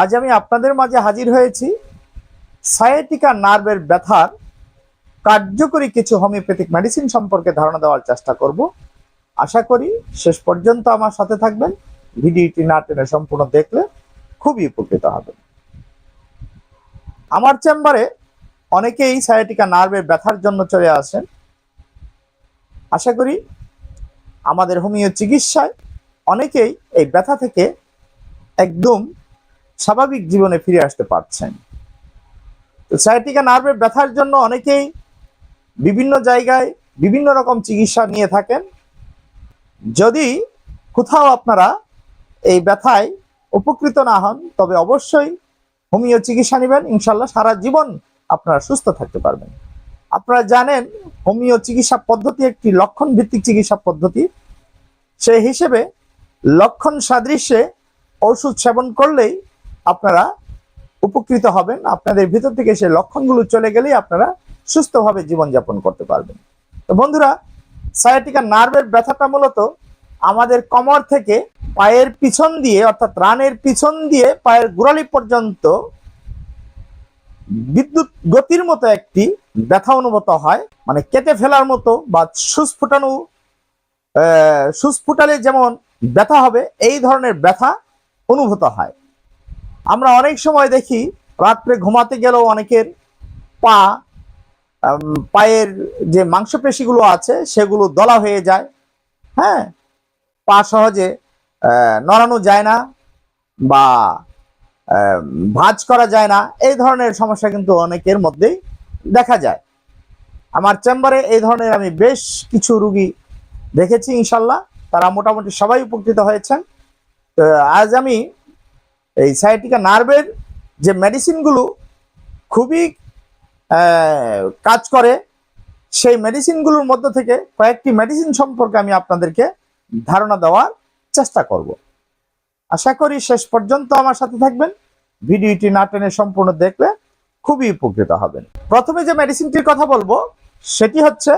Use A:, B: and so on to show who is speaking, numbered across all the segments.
A: আজ আমি আপনাদের মাঝে হাজির হয়েছি সায়াটিকা নার্ভের ব্যথার কার্যকরী কিছু হোমিওপ্যাথিক মেডিসিন সম্পর্কে ধারণা দেওয়ার চেষ্টা করব। আশা করি শেষ পর্যন্ত আমার সাথে থাকবেন। ভিডিওটি না টেনে সম্পূর্ণ দেখলে খুবই উপকৃত হবেন। আমার চেম্বারে অনেকেই সায়াটিকা নার্ভের ব্যথার জন্য চলে আসেন। আশা করি আমাদের হোমিও চিকিৎসায় অনেকেই এই ব্যথা থেকে একদম স্বাভাবিক জীবনে ফিরে আসতে পারছেন। তো সায়াটিকা নার্ভের ব্যথার জন্য অনেকেই বিভিন্ন জায়গায় বিভিন্ন রকম চিকিৎসা নিয়ে থাকেন। যদি কোথাও আপনারা এই ব্যথায় উপকৃত না হন, তবে অবশ্যই হোমিও চিকিৎসা নেবেন। ইনশাল্লাহ সারা জীবন আপনারা সুস্থ থাকতে পারবেন। আপনারা জানেন, হোমিও চিকিৎসা পদ্ধতি একটি লক্ষণ ভিত্তিক চিকিৎসা পদ্ধতি। সেই হিসেবে লক্ষণ সাদৃশ্যে ওষুধ সেবন করলেই আপনারা উপকৃত হবেন। আপনাদের ভিতর থেকে সেই লক্ষণগুলো চলে গেলেই আপনারা সুস্থভাবে জীবনযাপন করতে পারবেন। তো বন্ধুরা সায়াটিকা নার্ভের ব্যথাটা মূলত আমাদের কমর থেকে পায়ের পিছন দিয়ে অর্থাৎ রানের পিছন দিয়ে পায়ের গোড়ালি পর্যন্ত বিদ্যুৎ গতির মতো একটি ব্যথা অনুভূত হয়। মানে কেটে ফেলার মতো বা সুস ফুটানো আহ, সুচ ফুটালে যেমন ব্যথা হবে এই ধরনের ব্যথা অনুভূত হয়। আমরা অনেক সময় দেখি, রাত্রে ঘুমাতে গেলেও অনেকের পা পায়ের যে মাংসপেশিগুলো আছে, সেগুলো দলা হয়ে যায়। হ্যাঁ? পা সহজে নড়ানো যায় না বা ভাঁজ করা যায় না। এই ধরনের সমস্যা কিন্তু অনেকের মধ্যেই দেখা যায়। আমার চেম্বারে এই ধরনের আমি বেশ কিছু রুগী দেখেছি, ইনশাল্লাহ। তারা মোটামুটি সবাই উপকৃত হয়েছেন। আজ আমি এই সাইটিকা নার্ভের যে মেডিসিনগুলো খুবই কাজ করে, সেই মেডিসিনগুলোর মধ্য থেকে কয়েকটি মেডিসিন সম্পর্কে আমি আপনাদেরকে ধারণা দেওয়ার চেষ্টা করব। আশা করি শেষ পর্যন্ত আমার সাথে থাকবেন। ভিডিওটি না টেনে সম্পূর্ণ দেখলে খুবই উপকৃত হবেন। প্রথমে যে মেডিসিনটির কথা বলব, সেটি হচ্ছে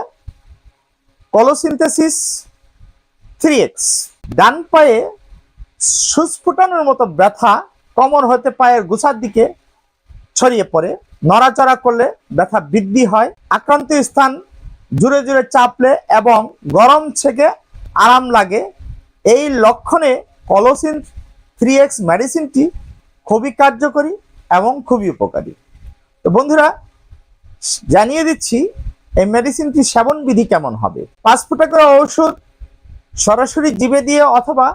A: কলোসিনথেসিস থ্রি এক্স। ডান পায়ে সুচ ফুটানোর মতো ব্যথা কমর হতে পায়ের গুছার দিকে ছড়িয়ে পড়ে। নড়াচড়া করলে ব্যথা বৃদ্ধি হয়। আক্রান্ত স্থান জুড়ে জুড়ে চাপলে এবং গরম থেকে আরাম লাগে। এই লক্ষণে কলোসিন থ্রি এক্স মেডিসিনটি খুবই কার্যকরী এবং খুবই উপকারী। তো বন্ধুরা, জানিয়ে দিচ্ছি, এই মেডিসিনটি সেবন বিধি কেমন হবে? পাঁচ ফুটা করে ঔষধ সরাসরি জিভে দিয়ে অথবা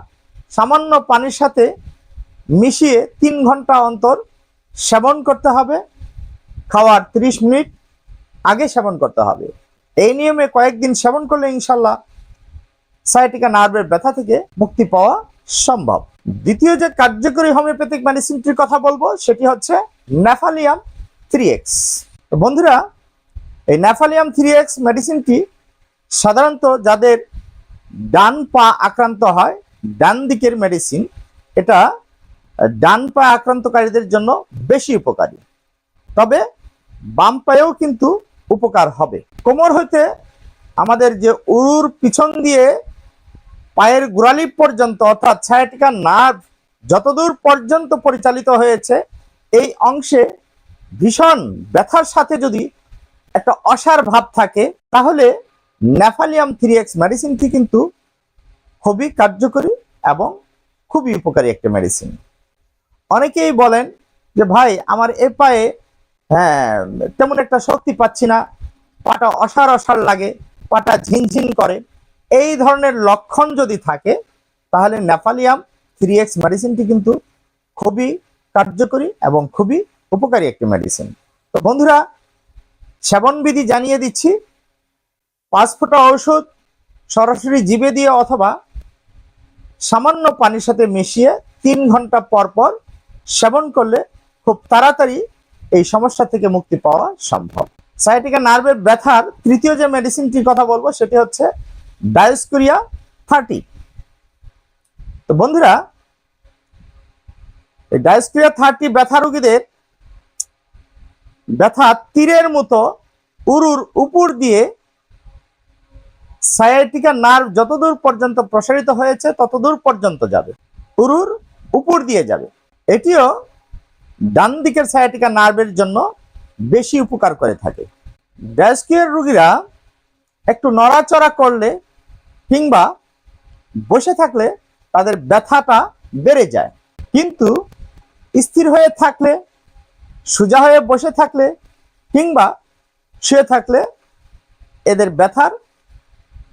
A: সামান্য পানির সাথে মিশিয়ে তিন ঘণ্টা অন্তর সেবন করতে হবে। খাওয়ার 30 মিনিট আগে সেবন করতে হবে। এই নিয়মে কয়েকদিন সেবন করলে ইনশাল্লাহ সাইটিকা নার্ভের ব্যথা থেকে মুক্তি পাওয়া সম্ভব। দ্বিতীয় যে কার্যকরী হোমিওপ্যাথিক মেডিসিনটির কথা বলব, সেটি হচ্ছে ন্যাফালিয়াম থ্রি এক্স বন্ধুরা, এই ন্যাফালিয়াম থ্রি এক্স মেডিসিনটি সাধারণত যাদের ডান পা আক্রান্ত হয় ডান দিকের মেডিসিন এটা ডান পা আক্রান্তকারীদের জন্য বেশি উপকারী। তবে বাম পায়েও কিন্তু উপকার হবে। কোমর হইতে আমাদের যে উরুর পিছন দিয়ে পায়ের গোড়ালি পর্যন্ত, অর্থাৎ ছায়াটিকা নার্ভ যতদূর পর্যন্ত পরিচালিত হয়েছে, এই অংশে ভীষণ ব্যথার সাথে যদি একটা অসার ভাব থাকে, তাহলে ন্যাফালিয়াম থ্রি এক্স মেডিসিনটি কিন্তু খুবই কার্যকরী এবং খুবই উপকারী একটা মেডিসিন অনেকেই বলেন যে, ভাই, আমার এ পায়ে হ্যাঁ তেমন একটা শক্তি পাচ্ছি না। পাটা অসার অসার লাগে, পাটা ঝিনঝিন করে। এই ধরনের লক্ষণ যদি থাকে, তাহলে নেপালিয়াম থ্রি এক্স মেডিসিনটি কিন্তু খুবই কার্যকরী এবং খুবই উপকারী একটি মেডিসিন তো বন্ধুরা, সেবনবিধি জানিয়ে দিচ্ছি। পাঁচ ফোঁটা ঔষধ সরাসরি জিভে দিয়ে অথবা সামান্য পানির সাথে মিশিয়ে তিন ঘণ্টা পর পর সেবন করলে খুব তাড়াতাড়ি এই সমস্যা থেকে মুক্তি পাওয়া সম্ভব। সাইটিকা নার্ভের ব্যথার তৃতীয় যে মেডিসিনটির কথা বলব, সেটি হচ্ছে ডায়োস্কুরিয়া থার্টি তো বন্ধুরা, এই ডায়োস্কুরিয়া থার্টি ব্যথা রোগীদের ব্যথা তীরের মতো উরুর উপর দিয়ে সায়াটিকা নার্ভ যতদূর পর্যন্ত প্রসারিত হয়েছে, ততদূর পর্যন্ত যাবে। উরুর উপর দিয়ে যাবে। এটিও ডান দিকের সায়াটিকা নার্ভের জন্য বেশি উপকার করে থাকে। ডায়াস্কিয়ার রোগীরা একটু নড়াচড়া করলে কিংবা বসে থাকলে তাদের ব্যথাটা বেড়ে যায়। কিন্তু স্থির হয়ে থাকলে, সোজা হয়ে বসে থাকলে কিংবা শুয়ে থাকলে এদের ব্যথার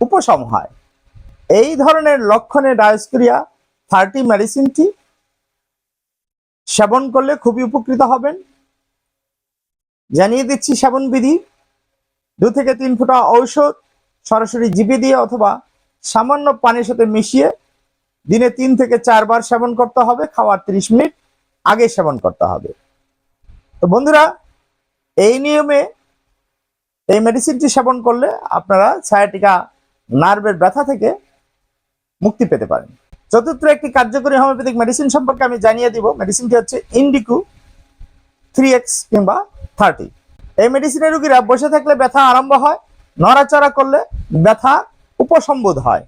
A: উপশম হয়। এই ধরনের লক্ষণে ডায়োস্কোরিয়া থার্টি মেডিসিনটি সেবন করলে খুবই উপকৃত হবেন। জানিয়ে দিচ্ছি সেবন বিধি। দু থেকে তিন ফোঁটা ঔষধ সরাসরি জিভে দিয়ে অথবা সামান্য পানির সাথে মিশিয়ে দিনে তিন থেকে চারবার সেবন করতে হবে, খাওয়ার তিরিশ মিনিট আগে সেবন করতে হবে। তো বন্ধুরা, এই নিয়মে এই মেডিসিনটি সেবন করলে আপনারা সায়াটিকা নার্ভের ব্যথা থেকে মুক্তি পেতে পারেন। চতুর্থ একটি কার্যকরী হোমিওপ্যাথিক মেডিসিন সম্পর্কে আমি জানিয়ে দিব। মেডিসিনটি হচ্ছে ইন্ডিকু থ্রি এক্স কিংবা থার্টি এই মেডিসিনের রুগীরা বসে থাকলে ব্যথা আরম্ভ হয়, নড়াচড়া করলে ব্যথা উপসম্বোধ হয়।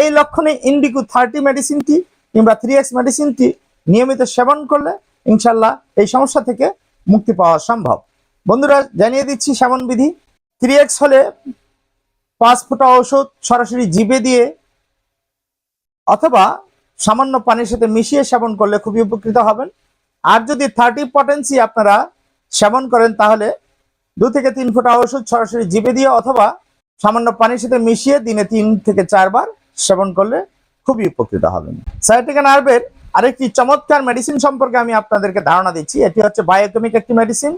A: এই লক্ষণে ইন্ডিকু থার্টি মেডিসিনটি কিংবা থ্রি এক্স মেডিসিনটি নিয়মিত সেবন করলে ইনশাল্লাহ এই সমস্যা থেকে মুক্তি পাওয়া সম্ভব। বন্ধুরা, জানিয়ে দিচ্ছি সেবন বিধি। থ্রি এক্স হলে পাঁচ ফোঁটা ওষুধ সরাসরি জিভে দিয়ে অথবা সামান্য পানির সাথে মিশিয়ে সেবন করলে খুবই উপকৃত হবেন। আর যদি থার্টি পটেন্সি আপনারা সেবন করেন, তাহলে দু থেকে তিন ফোঁটা ওষুধ সরাসরি জিভে দিয়ে অথবা সামান্য পানির সাথে মিশিয়ে দিনে তিন থেকে চারবার সেবন করলে খুবই উপকৃত হবেন। সাইটিকা নার্ভের আরেকটি চমৎকার মেডিসিন সম্পর্কে আমি আপনাদেরকে ধারণা দিচ্ছি। এটি হচ্ছে বায়োকেমিক একটি মেডিসিন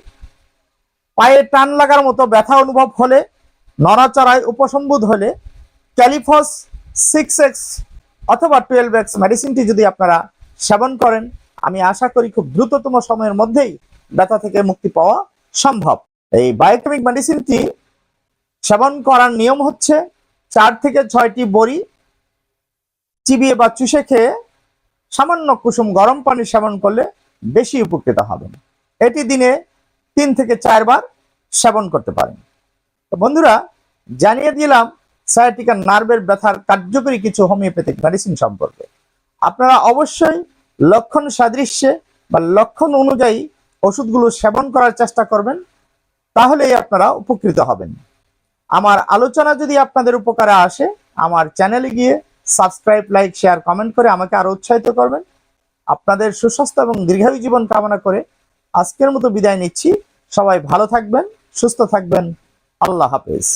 A: পায়ে টান লাগার মতো ব্যথা অনুভব হলে নড়াচড়ায় উপসম্বোধ হলে ক্যালিফস সিক্স এক্স অথবা টুয়েলভ এক্স মেডিসিনটি যদি আপনারা সেবন করেন, আমি আশা করি খুব দ্রুততম সময়ের মধ্যেই ব্যথা থেকে মুক্তি পাওয়া সম্ভব। এই বায়োকেমিক মেডিসিনটি সেবন করার নিয়ম হচ্ছে চার থেকে ছয়টি বড়ি চিবিয়ে বা চুষে খেয়ে সামান্য কুসুম গরম পানি সেবন করলে বেশি উপকৃত হবেন। এটি দিনে তিন থেকে চারবার সেবন করতে পারেন। তো বন্ধুরা, জানিয়ে দিলাম সায়াটিকা নার্ভের ব্যথার কার্যকরী কিছু হোমিওপ্যাথিক মেডিসিন সম্পর্কে। আপনারা অবশ্যই লক্ষণ সাদৃশ্যে বা লক্ষণ অনুযায়ী ওষুধগুলো সেবন করার চেষ্টা করবেন, তাহলেই আপনারা উপকৃত হবেন। আমার আলোচনা যদি আপনাদের উপকারে আসে, আমার চ্যানেলে গিয়ে সাবস্ক্রাইব লাইক শেয়ার কমেন্ট করে আমাকে আরও উৎসাহিত করবেন। আপনাদের সুস্বাস্থ্য এবং দীর্ঘায়ু জীবন কামনা করে আজকের মতো বিদায় নিচ্ছি। সবাই ভালো থাকবেন, সুস্থ থাকবেন। আল্লাহ হাফেজ।